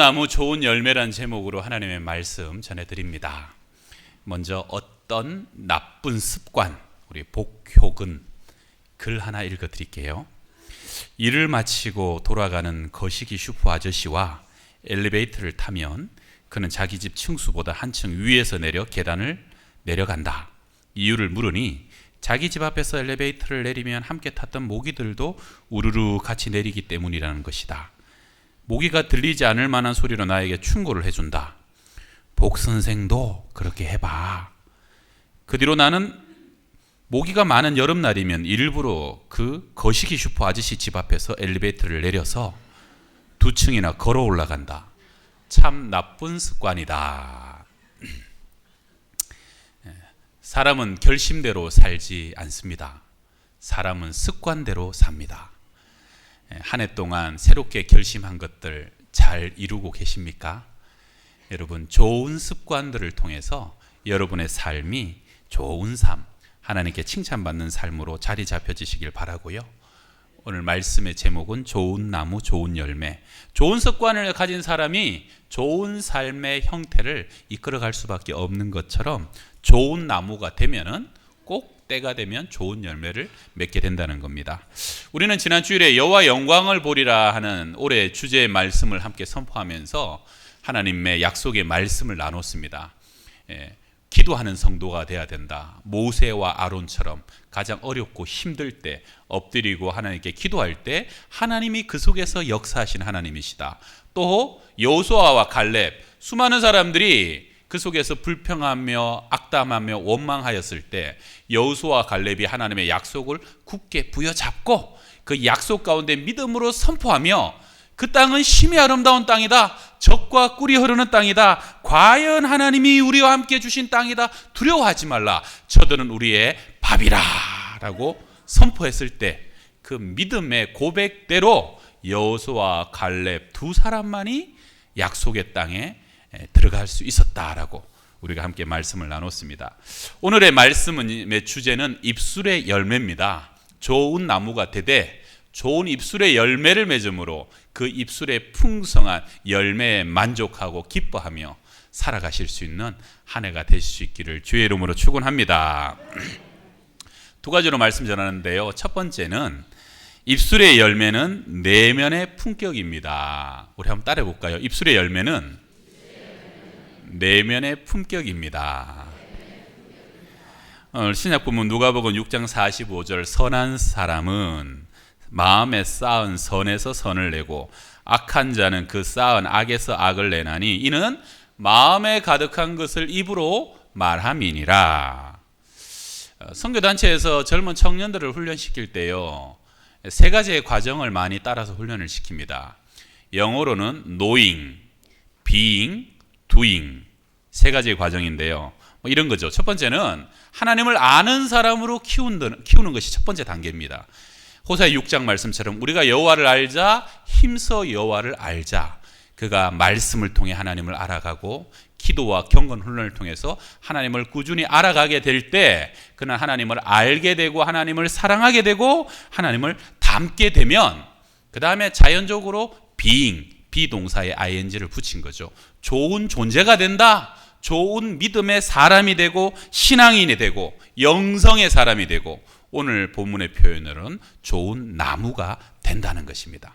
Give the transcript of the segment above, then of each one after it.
나무 좋은 열매란 제목으로 하나님의 말씀 전해드립니다. 먼저 어떤 나쁜 습관 우리 복효근 글 하나 읽어드릴게요. 일을 마치고 돌아가는 거시기 슈퍼 아저씨와 엘리베이터를 타면 그는 자기 집 층수보다 한층 위에서 내려 계단을 내려간다. 이유를 물으니 자기 집 앞에서 엘리베이터를 내리면 함께 탔던 모기들도 우르르 같이 내리기 때문이라는 것이다. 모기가 들리지 않을 만한 소리로 나에게 충고를 해준다. 복 선생도 그렇게 해봐. 그 뒤로 나는 모기가 많은 여름날이면 일부러 그 거시기 슈퍼 아저씨 집 앞에서 엘리베이터를 내려서 두 층이나 걸어 올라간다. 참 나쁜 습관이다. 사람은 결심대로 살지 않습니다. 사람은 습관대로 삽니다. 한 해 동안 새롭게 결심한 것들 잘 이루고 계십니까? 여러분, 좋은 습관들을 통해서 여러분의 삶이 좋은 삶, 하나님께 칭찬받는 삶으로 자리 잡혀지시길 바라고요. 오늘 말씀의 제목은 좋은 나무, 좋은 열매. 좋은 습관을 가진 사람이 좋은 삶의 형태를 이끌어갈 수밖에 없는 것처럼 좋은 나무가 되면은 꼭 때가 되면 좋은 열매를 맺게 된다는 겁니다. 우리는 지난 주일에 여호와 영광을 보리라 하는 올해 주제의 말씀을 함께 선포하면서 하나님의 약속의 말씀을 나눴습니다. 예, 기도하는 성도가 돼야 된다. 모세와 아론처럼 가장 어렵고 힘들 때 엎드리고 하나님께 기도할 때 하나님이 그 속에서 역사하신 하나님이시다. 또 여호수아와 갈렙 수많은 사람들이 그 속에서 불평하며 악담하며 원망하였을 때 여호수아 갈렙이 하나님의 약속을 굳게 부여잡고 그 약속 가운데 믿음으로 선포하며 그 땅은 심히 아름다운 땅이다. 적과 꿀이 흐르는 땅이다. 과연 하나님이 우리와 함께 주신 땅이다. 두려워하지 말라. 저들은 우리의 밥이라 라고 선포했을 때 그 믿음의 고백대로 여호수아 갈렙 두 사람만이 약속의 땅에 들어갈 수 있었다라고 우리가 함께 말씀을 나눴습니다. 오늘의 말씀의 주제는 입술의 열매입니다. 좋은 나무가 되되 좋은 입술의 열매를 맺음으로 그 입술의 풍성한 열매에 만족하고 기뻐하며 살아가실 수 있는 한 해가 되실 수 있기를 주의 이름으로 축원합니다. 두 가지로 말씀 전하는데요. 첫 번째는 입술의 열매는 내면의 품격입니다. 우리 한번 따라해 볼까요? 입술의 열매는 내면의 품격입니다. 신약 본문 누가복음 6장 45절 선한 사람은 마음에 쌓은 선에서 선을 내고 악한 자는 그 쌓은 악에서 악을 내나니 이는 마음에 가득한 것을 입으로 말함이니라. 선교 단체에서 젊은 청년들을 훈련시킬 때요. 세 가지의 과정을 많이 따라서 훈련을 시킵니다. 영어로는 knowing, being, doing 세 가지의 과정인데요. 뭐 이런 거죠. 첫 번째는 하나님을 아는 사람으로 키우는, 키우는 것이 첫 번째 단계입니다. 호사의 6장 말씀처럼 우리가 여호와를 알자 힘써 여호와를 알자. 그가 말씀을 통해 하나님을 알아가고 기도와 경건 훈련을 통해서 하나님을 꾸준히 알아가게 될 때 그는 하나님을 알게 되고 하나님을 사랑하게 되고 하나님을 닮게 되면 그 다음에 자연적으로 being 비동사의 ing를 붙인 거죠. 좋은 존재가 된다. 좋은 믿음의 사람이 되고 신앙인이 되고 영성의 사람이 되고 오늘 본문의 표현으로는 좋은 나무가 된다는 것입니다.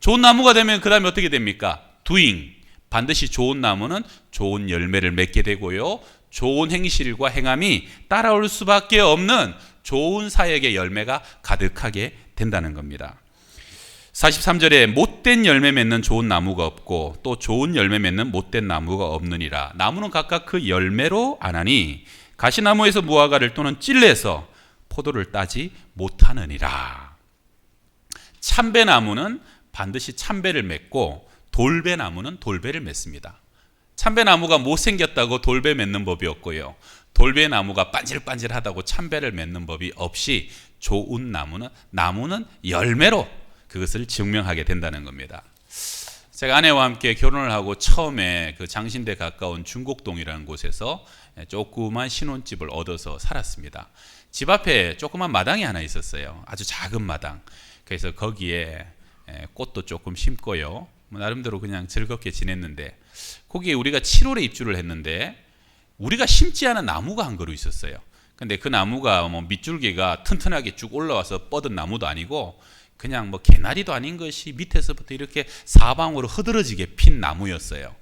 좋은 나무가 되면 그 다음에 어떻게 됩니까? doing 반드시 좋은 나무는 좋은 열매를 맺게 되고요. 좋은 행실과 행함이 따라올 수밖에 없는 좋은 사역의 열매가 가득하게 된다는 겁니다. 43절에 못된 열매 맺는 좋은 나무가 없고 또 좋은 열매 맺는 못된 나무가 없느니라. 나무는 각각 그 열매로 아나니 가시나무에서 무화과를 또는 찔레서 포도를 따지 못하느니라. 참배나무는 반드시 참배를 맺고 돌배나무는 돌배를 맺습니다. 참배나무가 못생겼다고 돌배 맺는 법이 없고요. 돌배나무가 반질반질하다고 참배를 맺는 법이 없이 좋은 나무는 나무는 열매로 그것을 증명하게 된다는 겁니다. 제가 아내와 함께 결혼을 하고 처음에 그 장신대 가까운 중곡동이라는 곳에서 조그만 신혼집을 얻어서 살았습니다. 집 앞에 조그만 마당이 하나 있었어요. 아주 작은 마당. 그래서 거기에 꽃도 조금 심고요. 뭐 나름대로 그냥 즐겁게 지냈는데 거기에 우리가 7월에 입주를 했는데 우리가 심지 않은 나무가 한 그루 있었어요. 근데 그 나무가 뭐 밑줄기가 튼튼하게 쭉 올라와서 뻗은 나무도 아니고 그냥 뭐 개나리도 아닌 것이 밑에서부터 이렇게 사방으로 흐드러지게 핀 나무였어요.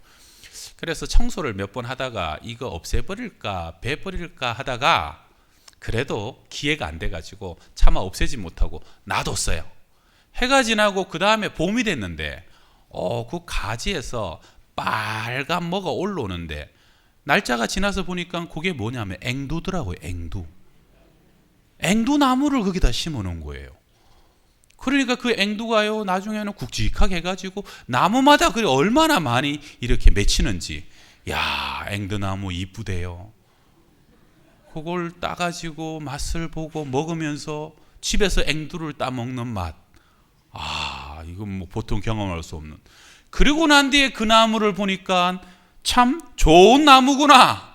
그래서 청소를 몇 번 하다가 이거 없애버릴까 베버릴까 하다가 그래도 기회가 안 돼가지고 차마 없애지 못하고 놔뒀어요. 해가 지나고 그 다음에 봄이 됐는데 어, 그 가지에서 빨간 뭐가 올라오는데 날짜가 지나서 보니까 그게 뭐냐면 앵두더라고요. 앵두. 앵두 나무를 거기다 심어 놓은 거예요. 그러니까 그 앵두가요 나중에는 굵직하게 해가지고 나무마다 그 얼마나 많이 이렇게 맺히는지 야 앵두나무 이쁘대요. 그걸 따가지고 맛을 보고 먹으면서 집에서 앵두를 따 먹는 맛. 아 이건 뭐 보통 경험할 수 없는. 그리고 난 뒤에 그 나무를 보니까 참 좋은 나무구나.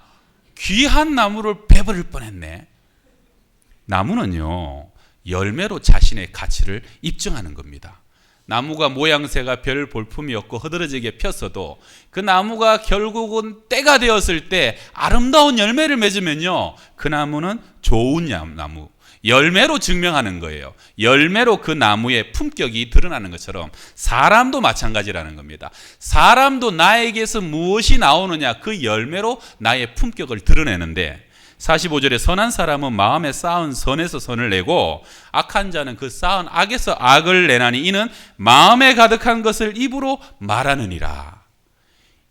귀한 나무를 베버릴 뻔했네. 나무는요 열매로 자신의 가치를 입증하는 겁니다. 나무가 모양새가 별 볼품이 없고 흐드러지게 폈어도 그 나무가 결국은 때가 되었을 때 아름다운 열매를 맺으면요 그 나무는 좋은 나무 열매로 증명하는 거예요. 열매로 그 나무의 품격이 드러나는 것처럼 사람도 마찬가지라는 겁니다. 사람도 나에게서 무엇이 나오느냐 그 열매로 나의 품격을 드러내는데 45절에 선한 사람은 마음에 쌓은 선에서 선을 내고 악한 자는 그 쌓은 악에서 악을 내나니 이는 마음에 가득한 것을 입으로 말하느니라.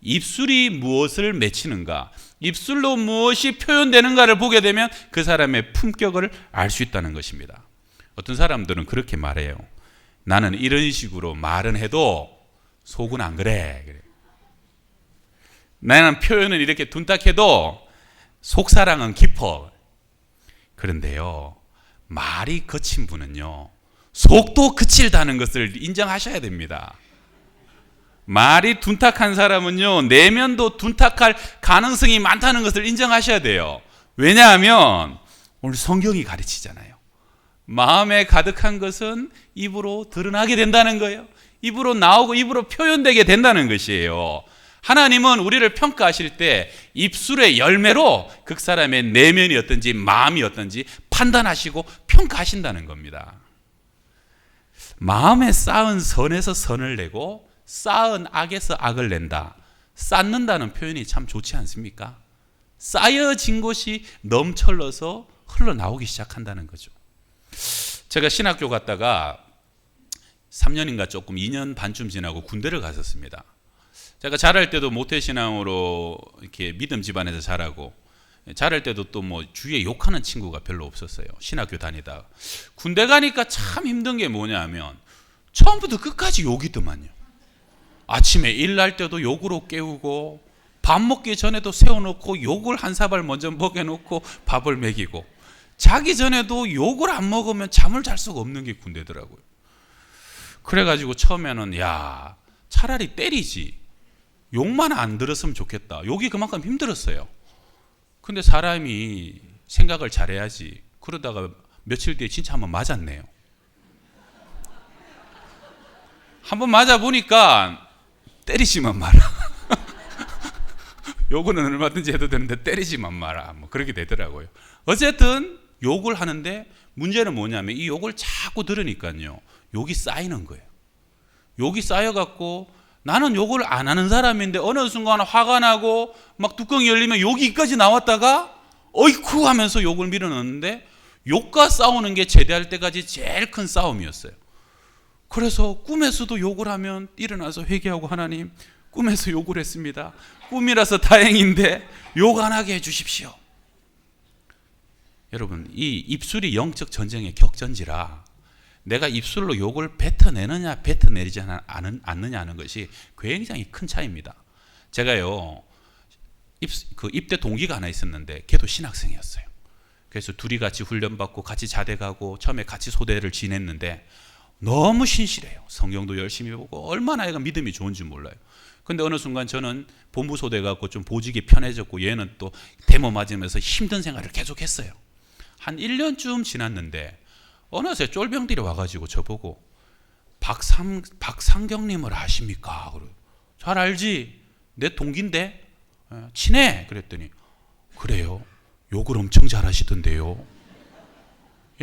입술이 무엇을 맺히는가? 입술로 무엇이 표현되는가를 보게 되면 그 사람의 품격을 알 수 있다는 것입니다. 어떤 사람들은 그렇게 말해요. 나는 이런 식으로 말은 해도 속은 안 그래. 나는 표현은 이렇게 둔탁해도 속사랑은 깊어. 그런데요, 말이 거친 분은요, 속도 그칠다는 것을 인정하셔야 됩니다. 말이 둔탁한 사람은요, 내면도 둔탁할 가능성이 많다는 것을 인정하셔야 돼요. 왜냐하면, 오늘 성경이 가르치잖아요. 마음에 가득한 것은 입으로 드러나게 된다는 거예요. 입으로 나오고 입으로 표현되게 된다는 것이에요. 하나님은 우리를 평가하실 때 입술의 열매로 그 사람의 내면이 어떤지 마음이 어떤지 판단하시고 평가하신다는 겁니다. 마음에 쌓은 선에서 선을 내고 쌓은 악에서 악을 낸다. 쌓는다는 표현이 참 좋지 않습니까? 쌓여진 것이 넘쳐러서 흘러나오기 시작한다는 거죠. 제가 신학교 갔다가 3년인가 조금 2년 반쯤 지나고 군대를 갔었습니다. 제가 자랄 때도 모태신앙으로 이렇게 믿음 집안에서 자라고 자랄 때도 또 뭐 주위에 욕하는 친구가 별로 없었어요. 신학교 다니다. 군대 가니까 참 힘든 게 뭐냐면 처음부터 끝까지 욕이더만요. 아침에 일날 때도 욕으로 깨우고 밥 먹기 전에도 세워놓고 욕을 한 사발 먼저 먹여놓고 밥을 먹이고 자기 전에도 욕을 안 먹으면 잠을 잘 수가 없는 게 군대더라고요. 그래가지고 처음에는 야 차라리 때리지 욕만 안 들었으면 좋겠다. 욕이 그만큼 힘들었어요. 근데 사람이 생각을 잘해야지. 그러다가 며칠 뒤에 진짜 한번 맞았네요. 한번 맞아 보니까 때리지만 마라. 욕은 얼마든지 해도 되는데 때리지만 마라. 뭐 그렇게 되더라고요. 어쨌든 욕을 하는데 문제는 뭐냐면 이 욕을 자꾸 들으니까요. 욕이 쌓이는 거예요. 욕이 쌓여 갖고 나는 욕을 안 하는 사람인데 어느 순간 화가 나고 막 뚜껑이 열리면 욕이까지 나왔다가 어이쿠 하면서 욕을 밀어넣는데 욕과 싸우는 게 제대할 때까지 제일 큰 싸움이었어요. 그래서 꿈에서도 욕을 하면 일어나서 회개하고 하나님 꿈에서 욕을 했습니다. 꿈이라서 다행인데 욕 안 하게 해주십시오. 여러분 이 입술이 영적 전쟁의 격전지라 내가 입술로 욕을 뱉어내느냐 뱉어내지 않느냐 하는 것이 굉장히 큰 차이입니다. 제가요 입, 그 입대 동기가 하나 있었는데 걔도 신학생이었어요. 그래서 둘이 같이 훈련받고 같이 자대 가고 처음에 같이 소대를 지냈는데 너무 신실해요. 성경도 열심히 보고 얼마나 애가 믿음이 좋은지 몰라요. 근데 어느 순간 저는 본부 소대 갖고 좀 보직이 편해졌고 얘는 또 데모 맞으면서 힘든 생활을 계속했어요. 한 1년쯤 지났는데 어느새 쫄병들이 와가지고 저보고 박상 박상경님을 아십니까? 그래. 잘 알지. 내 동기인데 예, 친해. 그랬더니 그래요. 욕을 엄청 잘하시던데요.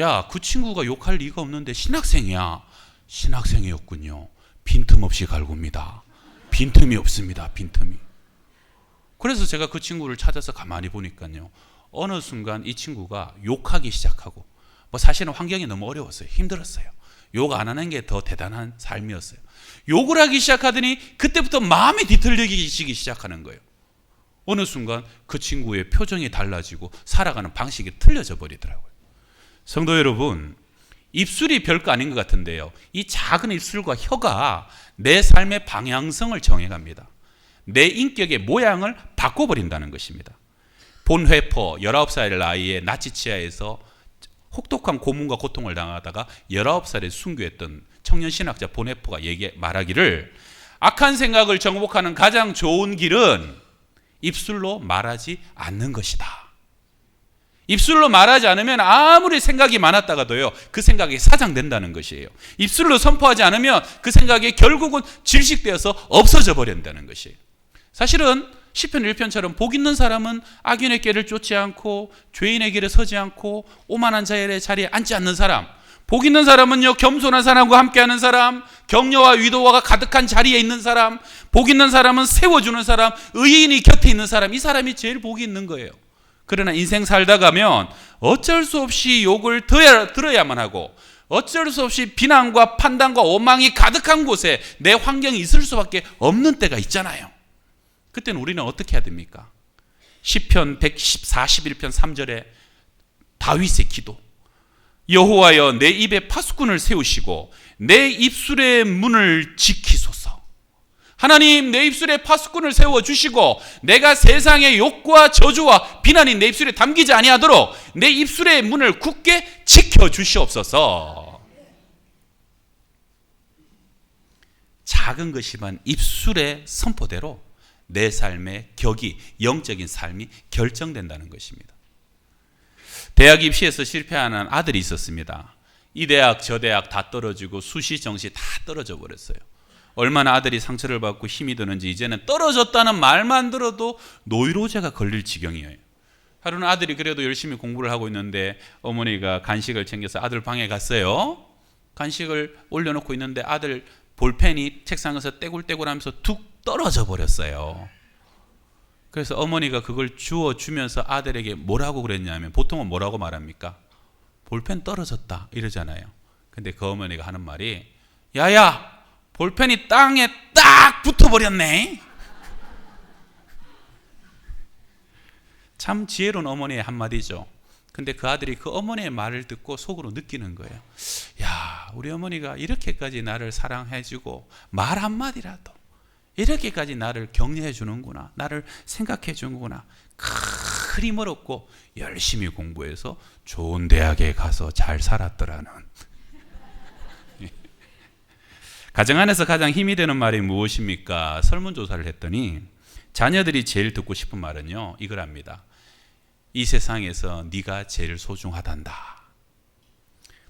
야, 그 친구가 욕할 리가 없는데 신학생이야. 신학생이었군요. 빈틈없이 갈굽니다. 빈틈이 없습니다. 빈틈이. 그래서 제가 그 친구를 찾아서 가만히 보니까요. 어느 순간 이 친구가 욕하기 시작하고 뭐 사실은 환경이 너무 어려웠어요. 힘들었어요. 욕 안 하는 게 더 대단한 삶이었어요. 욕을 하기 시작하더니 그때부터 마음이 뒤틀리기 시작하는 거예요. 어느 순간 그 친구의 표정이 달라지고 살아가는 방식이 틀려져 버리더라고요. 성도 여러분, 입술이 별거 아닌 것 같은데요. 이 작은 입술과 혀가 내 삶의 방향성을 정해갑니다. 내 인격의 모양을 바꿔버린다는 것입니다. 본 회퍼 19살 나이에 나치 치하에서 혹독한 고문과 고통을 당하다가 19살에 순교했던 청년 신학자 본 회퍼가 얘기 말하기를 악한 생각을 정복하는 가장 좋은 길은 입술로 말하지 않는 것이다. 입술로 말하지 않으면 아무리 생각이 많았다가도요, 그 생각이 사장된다는 것이에요. 입술로 선포하지 않으면 그 생각이 결국은 질식되어서 없어져 버린다는 것이에요. 사실은 시편 1편처럼 복 있는 사람은 악인의 길을 쫓지 않고 죄인의 길에 서지 않고 오만한 자의 자리에 앉지 않는 사람. 복 있는 사람은요 겸손한 사람과 함께하는 사람, 격려와 위도가 가득한 자리에 있는 사람, 복 있는 사람은 세워주는 사람, 의인이 곁에 있는 사람, 이 사람이 제일 복이 있는 거예요. 그러나 인생 살다 가면 어쩔 수 없이 욕을 들어야, 들어야만 하고 어쩔 수 없이 비난과 판단과 오망이 가득한 곳에 내 환경이 있을 수밖에 없는 때가 있잖아요. 그때는 우리는 어떻게 해야 됩니까? 시편 141편 3절에 다윗의 기도. 여호와여 내 입에 파수꾼을 세우시고 내 입술의 문을 지키소서. 하나님 내 입술에 파수꾼을 세워 주시고 내가 세상의 욕과 저주와 비난이 내 입술에 담기지 아니하도록 내 입술의 문을 굳게 지켜 주시옵소서. 작은 것이만 입술의 선포대로 내 삶의 격이 영적인 삶이 결정된다는 것입니다. 대학 입시에서 실패하는 아들이 있었습니다. 이 대학 저 대학 다 떨어지고 수시 정시 다 떨어져 버렸어요. 얼마나 아들이 상처를 받고 힘이 드는지 이제는 떨어졌다는 말만 들어도 노이로제가 걸릴 지경이에요. 하루는 아들이 그래도 열심히 공부를 하고 있는데 어머니가 간식을 챙겨서 아들 방에 갔어요. 간식을 올려놓고 있는데 아들 볼펜이 책상에서 떼굴떼굴하면서 툭 떨어져 버렸어요. 그래서 어머니가 그걸 주워 주면서 아들에게 뭐라고 그랬냐면 보통은 뭐라고 말합니까? 볼펜 떨어졌다 이러잖아요. 근데 그 어머니가 하는 말이 야야 볼펜이 땅에 딱 붙어 버렸네. 참 지혜로운 어머니의 한마디죠. 근데 그 아들이 그 어머니의 말을 듣고 속으로 느끼는 거예요. 야, 우리 어머니가 이렇게까지 나를 사랑해주고 말 한마디라도 이렇게까지 나를 격려해 주는구나. 나를 생각해 주는구나. 큰 힘을 얻고 열심히 공부해서 좋은 대학에 가서 잘 살았더라는. 가정 안에서 가장 힘이 되는 말이 무엇입니까? 설문조사를 했더니 자녀들이 제일 듣고 싶은 말은요. 이걸 합니다. 이 세상에서 네가 제일 소중하단다.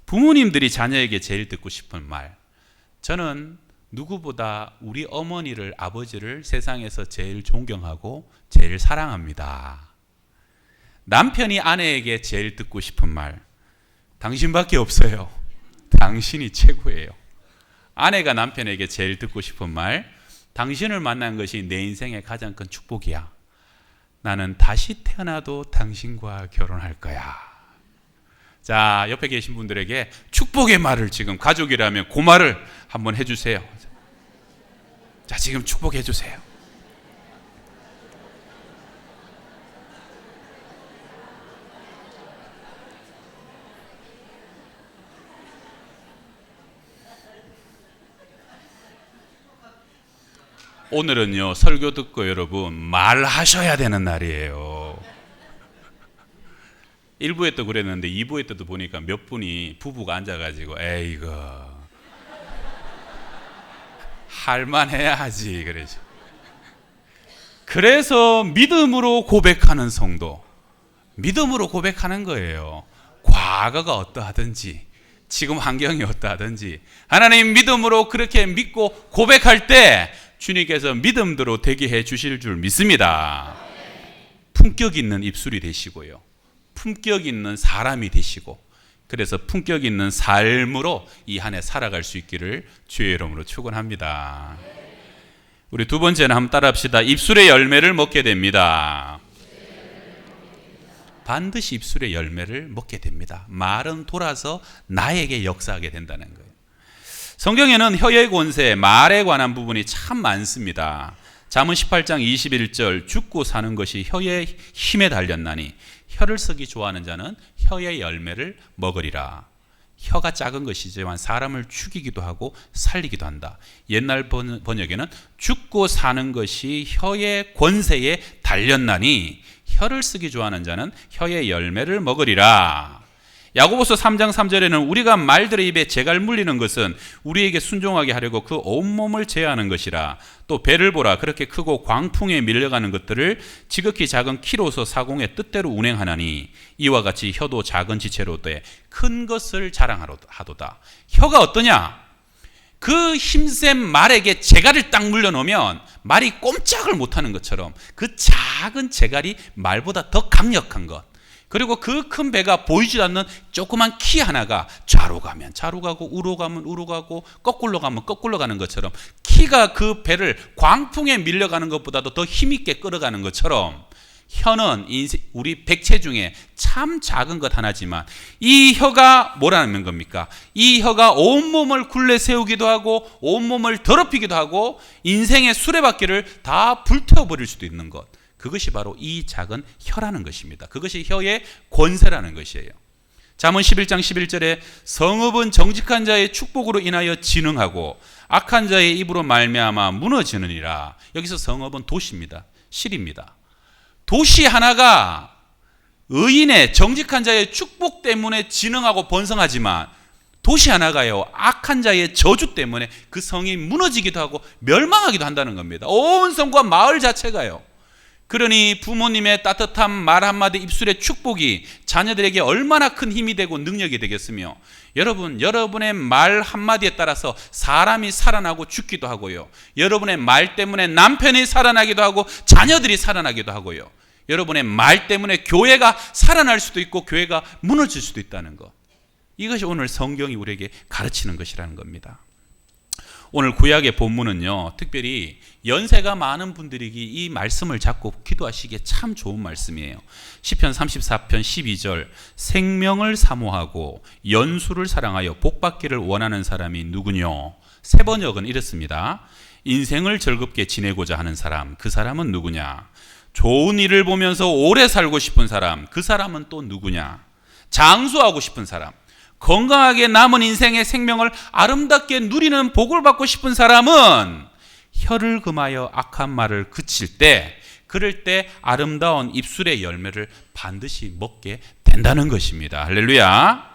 부모님들이 자녀에게 제일 듣고 싶은 말. 저는 누구보다 우리 어머니를 아버지를 세상에서 제일 존경하고 제일 사랑합니다. 남편이 아내에게 제일 듣고 싶은 말. 당신밖에 없어요. 당신이 최고예요. 아내가 남편에게 제일 듣고 싶은 말. 당신을 만난 것이 내 인생의 가장 큰 축복이야. 나는 다시 태어나도 당신과 결혼할 거야. 자, 옆에 계신 분들에게 축복의 말을 지금 가족이라면 그 말을 한번 해주세요. 자, 지금 축복해 주세요. 오늘은요, 설교 듣고 여러분, 말하셔야 되는 날이에요. 1부에 또 그랬는데 2부에 또 보니까 몇 분이 부부가 앉아가지고, 에이그, 할만해야 하지, 그러죠. 그래서 믿음으로 고백하는 성도, 믿음으로 고백하는 거예요. 과거가 어떠하든지, 지금 환경이 어떠하든지 하나님 믿음으로 그렇게 믿고 고백할 때 주님께서 믿음대로 되게 해 주실 줄 믿습니다. 품격 있는 입술이 되시고요. 품격 있는 사람이 되시고 그래서 품격 있는 삶으로 이 한 해 살아갈 수 있기를 주의 이름으로 축원합니다. 우리 두 번째는 한번 따라합시다. 입술의 열매를 먹게 됩니다. 반드시 입술의 열매를 먹게 됩니다. 말은 돌아서 나에게 역사하게 된다는 거예요. 성경에는 혀의 권세, 말에 관한 부분이 참 많습니다. 잠언 18장 21절 죽고 사는 것이 혀의 힘에 달렸나니 혀를 쓰기 좋아하는 자는 혀의 열매를 먹으리라. 혀가 작은 것이지만 사람을 죽이기도 하고 살리기도 한다. 옛날 번- 번역에는 죽고 사는 것이 혀의 권세에 달렸나니 혀를 쓰기 좋아하는 자는 혀의 열매를 먹으리라. 야고보서 3장 3절에는 우리가 말들의 입에 재갈 물리는 것은 우리에게 순종하게 하려고 그 온몸을 제어하는 것이라. 또 배를 보라. 그렇게 크고 광풍에 밀려가는 것들을 지극히 작은 키로서 사공의 뜻대로 운행하나니 이와 같이 혀도 작은 지체로 돼큰 것을 자랑하도다. 혀가 어떠냐? 그 힘센 말에게 재갈을 딱 물려놓으면 말이 꼼짝을 못하는 것처럼 그 작은 재갈이 말보다 더 강력한 것 그리고 그 큰 배가 보이지 않는 조그만 키 하나가 좌로 가면 좌로 가고 우로 가면 우로 가고 거꾸로 가면 거꾸로 가는 것처럼 키가 그 배를 광풍에 밀려가는 것보다도 더 힘있게 끌어가는 것처럼 혀는 우리 백체 중에 참 작은 것 하나지만 이 혀가 뭐라는 겁니까? 이 혀가 온몸을 굴레 세우기도 하고 온몸을 더럽히기도 하고 인생의 수레바퀴를 다 불태워 버릴 수도 있는 것. 그것이 바로 이 작은 혀라는 것입니다. 그것이 혀의 권세라는 것이에요. 잠언 11장 11절에 성읍은 정직한 자의 축복으로 인하여 진흥하고 악한 자의 입으로 말미암아 무너지느니라. 여기서 성읍은 도시입니다. 실입니다. 도시 하나가 의인의 정직한 자의 축복 때문에 진흥하고 번성하지만 도시 하나가요 악한 자의 저주 때문에 그 성이 무너지기도 하고 멸망하기도 한다는 겁니다. 온 성과 마을 자체가요. 그러니 부모님의 따뜻한 말 한마디 입술의 축복이 자녀들에게 얼마나 큰 힘이 되고 능력이 되겠으며 여러분 여러분의 말 한마디에 따라서 사람이 살아나고 죽기도 하고요. 여러분의 말 때문에 남편이 살아나기도 하고 자녀들이 살아나기도 하고요. 여러분의 말 때문에 교회가 살아날 수도 있고 교회가 무너질 수도 있다는 것. 이것이 오늘 성경이 우리에게 가르치는 것이라는 겁니다. 오늘 구약의 본문은요, 특별히 연세가 많은 분들에게 이 말씀을 잡고 기도하시기에 참 좋은 말씀이에요. 시편 34편 12절 생명을 사모하고 연수를 사랑하여 복받기를 원하는 사람이 누구뇨? 세 번역은 이렇습니다. 인생을 즐겁게 지내고자 하는 사람, 그 사람은 누구냐? 좋은 일을 보면서 오래 살고 싶은 사람, 그 사람은 또 누구냐? 장수하고 싶은 사람, 건강하게 남은 인생의 생명을 아름답게 누리는 복을 받고 싶은 사람은 혀를 금하여 악한 말을 그칠 때 그럴 때 아름다운 입술의 열매를 반드시 먹게 된다는 것입니다. 할렐루야.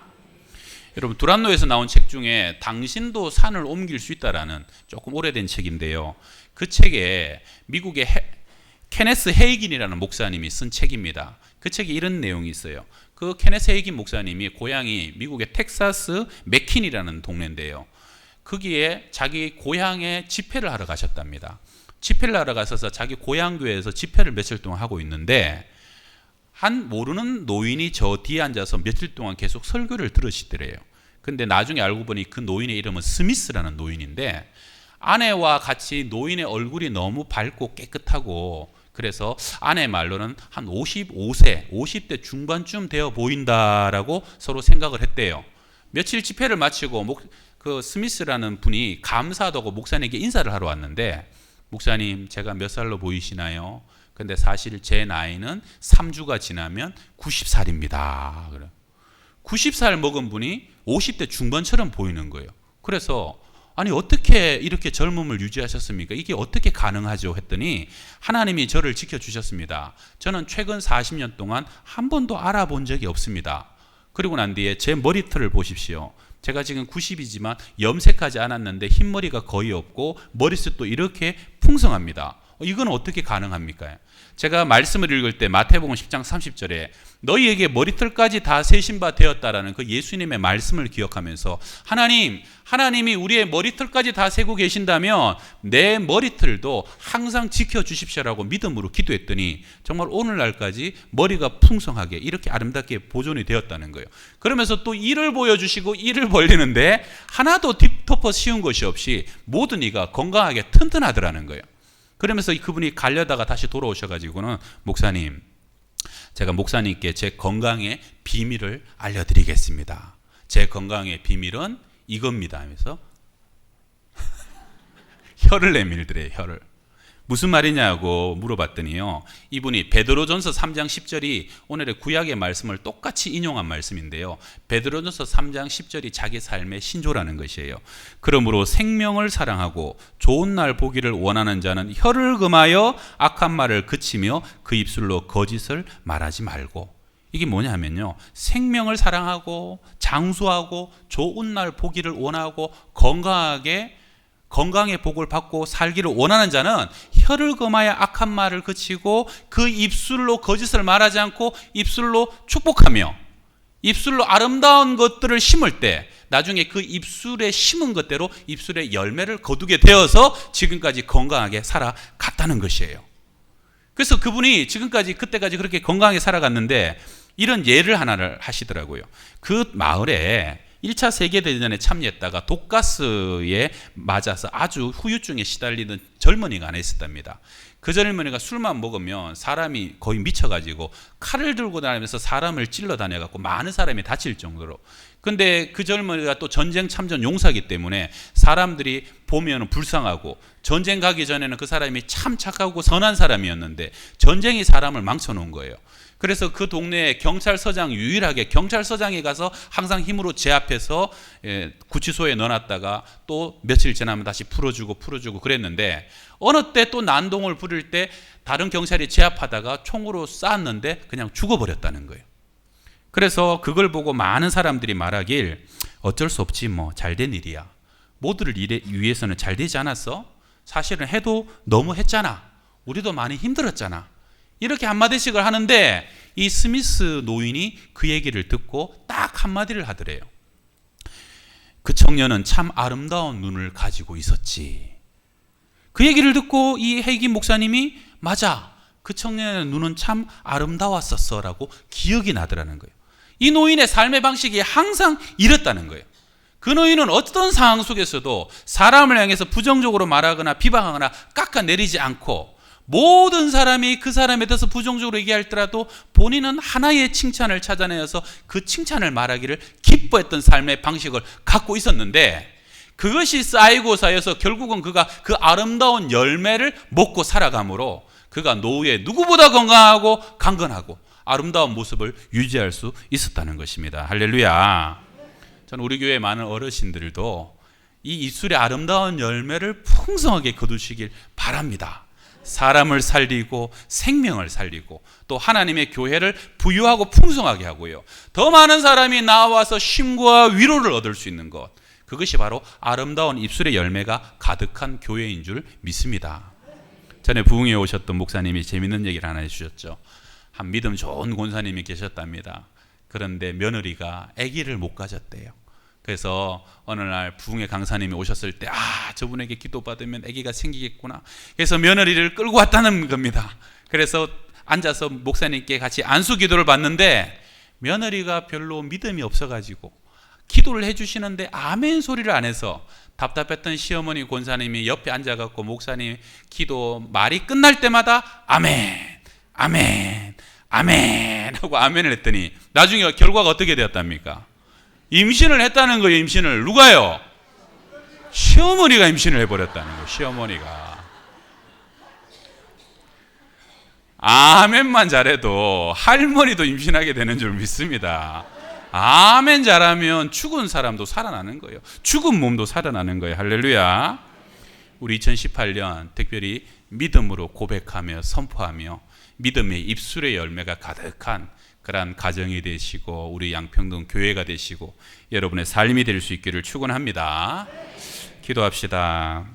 여러분 두란노에서 나온 책 중에 당신도 산을 옮길 수 있다라는 조금 오래된 책인데요. 그 책에 미국의 해, 케네스 헤이긴이라는 목사님이 쓴 책입니다. 그 책에 이런 내용이 있어요. 그 케네스 헤이긴 목사님이 고향이 미국의 텍사스 맥킨이라는 동네인데요. 거기에 자기 고향에 집회를 하러 가셨답니다. 집회를 하러 가셔서 자기 고향 교회에서 집회를 며칠 동안 하고 있는데 한 모르는 노인이 저 뒤에 앉아서 며칠 동안 계속 설교를 들으시더래요. 근데 나중에 알고 보니 그 노인의 이름은 스미스라는 노인인데 아내와 같이 노인의 얼굴이 너무 밝고 깨끗하고 그래서 아내 말로는 한 55세, 50대 중반쯤 되어 보인다라고 서로 생각을 했대요. 며칠 집회를 마치고 목, 그 스미스라는 분이 감사하다고 목사님에게 인사를 하러 왔는데 목사님 제가 몇 살로 보이시나요? 근데 사실 제 나이는 3주가 지나면 90살입니다. 그래. 90살 먹은 분이 50대 중반처럼 보이는 거예요. 그래서 아니 어떻게 이렇게 젊음을 유지하셨습니까? 이게 어떻게 가능하죠? 했더니 하나님이 저를 지켜 주셨습니다. 저는 최근 40년 동안 한 번도 알아본 적이 없습니다. 그리고 난 뒤에 제 머리털을 보십시오. 제가 지금 90이지만 염색하지 않았는데 흰머리가 거의 없고 머리숱도 이렇게 풍성합니다. 이건 어떻게 가능합니까? 제가 말씀을 읽을 때 마태복음 10장 30절에 너희에게 머리털까지 다 세신 바 되었다라는 그 예수님의 말씀을 기억하면서 하나님, 하나님이 우리의 머리털까지 다 세고 계신다면 내 머리털도 항상 지켜 주십시오라고 믿음으로 기도했더니 정말 오늘날까지 머리가 풍성하게 이렇게 아름답게 보존이 되었다는 거예요. 그러면서 또 이를 보여주시고 이를 벌리는데 하나도 딥토퍼 씌운 것이 없이 모든 이가 건강하게 튼튼하더라는 거예요. 그러면서 그분이 갈려다가 다시 돌아오셔가지고는 목사님, 제가 목사님께 제 건강의 비밀을 알려드리겠습니다. 제 건강의 비밀은 이겁니다 하면서 혀를 내밀더래요, 혀를. 무슨 말이냐고 물어봤더니요. 이분이 베드로전서 3장 10절이 오늘의 구약의 말씀을 똑같이 인용한 말씀인데요. 베드로전서 3장 10절이 자기 삶의 신조라는 것이에요. 그러므로 생명을 사랑하고 좋은 날 보기를 원하는 자는 혀를 금하여 악한 말을 그치며 그 입술로 거짓을 말하지 말고 이게 뭐냐면요. 생명을 사랑하고 장수하고 좋은 날 보기를 원하고 건강하게 건강의 복을 받고 살기를 원하는 자는 혀를 금하여 악한 말을 그치고 그 입술로 거짓을 말하지 않고 입술로 축복하며 입술로 아름다운 것들을 심을 때 나중에 그 입술에 심은 것대로 입술에 열매를 거두게 되어서 지금까지 건강하게 살아갔다는 것이에요. 그래서 그분이 지금까지 그때까지 그렇게 건강하게 살아갔는데 이런 예를 하나를 하시더라고요. 그 마을에 1차 세계대전에 참여했다가 독가스에 맞아서 아주 후유증에 시달리는 젊은이가 하나 있었답니다. 그 젊은이가 술만 먹으면 사람이 거의 미쳐가지고 칼을 들고 다니면서 사람을 찔러 다녀갖고 많은 사람이 다칠 정도로. 근데 그 젊은이가 또 전쟁 참전 용사기 때문에 사람들이 보면 불쌍하고 전쟁 가기 전에는 그 사람이 참 착하고 선한 사람이었는데 전쟁이 사람을 망쳐놓은 거예요. 그래서 그 동네에 경찰서장 유일하게 경찰서장에 가서 항상 힘으로 제압해서 예, 구치소에 넣어놨다가 또 며칠 지나면 다시 풀어주고 풀어주고 그랬는데 어느 때 또 난동을 부릴 때 다른 경찰이 제압하다가 총으로 쐈는데 그냥 죽어버렸다는 거예요. 그래서 그걸 보고 많은 사람들이 말하길 어쩔 수 없지 뭐 잘 된 일이야. 모두를 위해서는 잘 되지 않았어? 사실은 해도 너무 했잖아. 우리도 많이 힘들었잖아. 이렇게 한마디씩을 하는데 이 스미스 노인이 그 얘기를 듣고 딱 한마디를 하더래요. 그 청년은 참 아름다운 눈을 가지고 있었지. 그 얘기를 듣고 이 헤기 목사님이 맞아. 그 청년의 눈은 참 아름다웠었어. 라고 기억이 나더라는 거예요. 이 노인의 삶의 방식이 항상 이랬다는 거예요. 그 노인은 어떤 상황 속에서도 사람을 향해서 부정적으로 말하거나 비방하거나 깎아내리지 않고 모든 사람이 그 사람에 대해서 부정적으로 얘기할더라도 본인은 하나의 칭찬을 찾아내어서 그 칭찬을 말하기를 기뻐했던 삶의 방식을 갖고 있었는데 그것이 쌓이고 쌓여서 결국은 그가 그 아름다운 열매를 먹고 살아가므로 그가 노후에 누구보다 건강하고 강건하고 아름다운 모습을 유지할 수 있었다는 것입니다. 할렐루야. 저는 우리 교회 많은 어르신들도 이 입술의 아름다운 열매를 풍성하게 거두시길 바랍니다. 사람을 살리고 생명을 살리고 또 하나님의 교회를 부유하고 풍성하게 하고요. 더 많은 사람이 나와서 쉼과 위로를 얻을 수 있는 것. 그것이 바로 아름다운 입술의 열매가 가득한 교회인 줄 믿습니다. 전에 부흥에 오셨던 목사님이 재밌는 얘기를 하나 해주셨죠. 한 믿음 좋은 권사님이 계셨답니다. 그런데 며느리가 아기를 못 가졌대요. 그래서 어느 날 부흥의 강사님이 오셨을 때, 아, 저분에게 기도 받으면 아기가 생기겠구나. 그래서 며느리를 끌고 왔다는 겁니다. 그래서 앉아서 목사님께 같이 안수 기도를 받는데, 며느리가 별로 믿음이 없어 가지고, 기도를 해 주시는데, 아멘 소리를 안 해서, 답답했던 시어머니 권사님이 옆에 앉아 갖고, 목사님 기도 말이 끝날 때마다, 아멘, 아멘, 아멘 하고 아멘을 했더니, 나중에 결과가 어떻게 되었답니까? 임신을 했다는 거예요, 임신을. 누가요? 시어머니가 임신을 해버렸다는 거예요, 시어머니가. 아멘만 잘해도 할머니도 임신하게 되는 줄 믿습니다. 아멘 잘하면 죽은 사람도 살아나는 거예요. 죽은 몸도 살아나는 거예요. 할렐루야. 우리 2018년 특별히 믿음으로 고백하며 선포하며 믿음의 입술의 열매가 가득한 그러한 가정이 되시고 우리 양평동 교회가 되시고 여러분의 삶이 될 수 있기를 축원합니다. 기도합시다.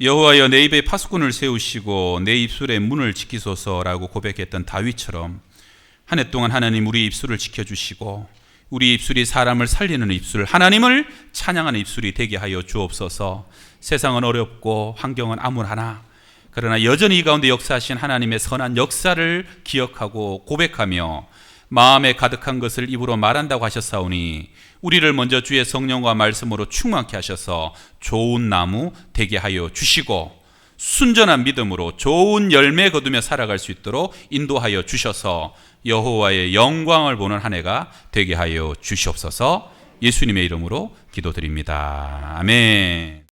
여호와여 내 입에 파수꾼을 세우시고 내 입술에 문을 지키소서라고 고백했던 다윗처럼 한 해 동안 하나님 우리 입술을 지켜주시고 우리 입술이 사람을 살리는 입술 하나님을 찬양하는 입술이 되게 하여 주옵소서 세상은 어렵고 환경은 암울하나 그러나 여전히 이 가운데 역사하신 하나님의 선한 역사를 기억하고 고백하며 마음에 가득한 것을 입으로 말한다고 하셨사오니 우리를 먼저 주의 성령과 말씀으로 충만케 하셔서 좋은 나무 되게 하여 주시고 순전한 믿음으로 좋은 열매 거두며 살아갈 수 있도록 인도하여 주셔서 여호와의 영광을 보는 한 해가 되게 하여 주시옵소서 예수님의 이름으로 기도드립니다. 아멘.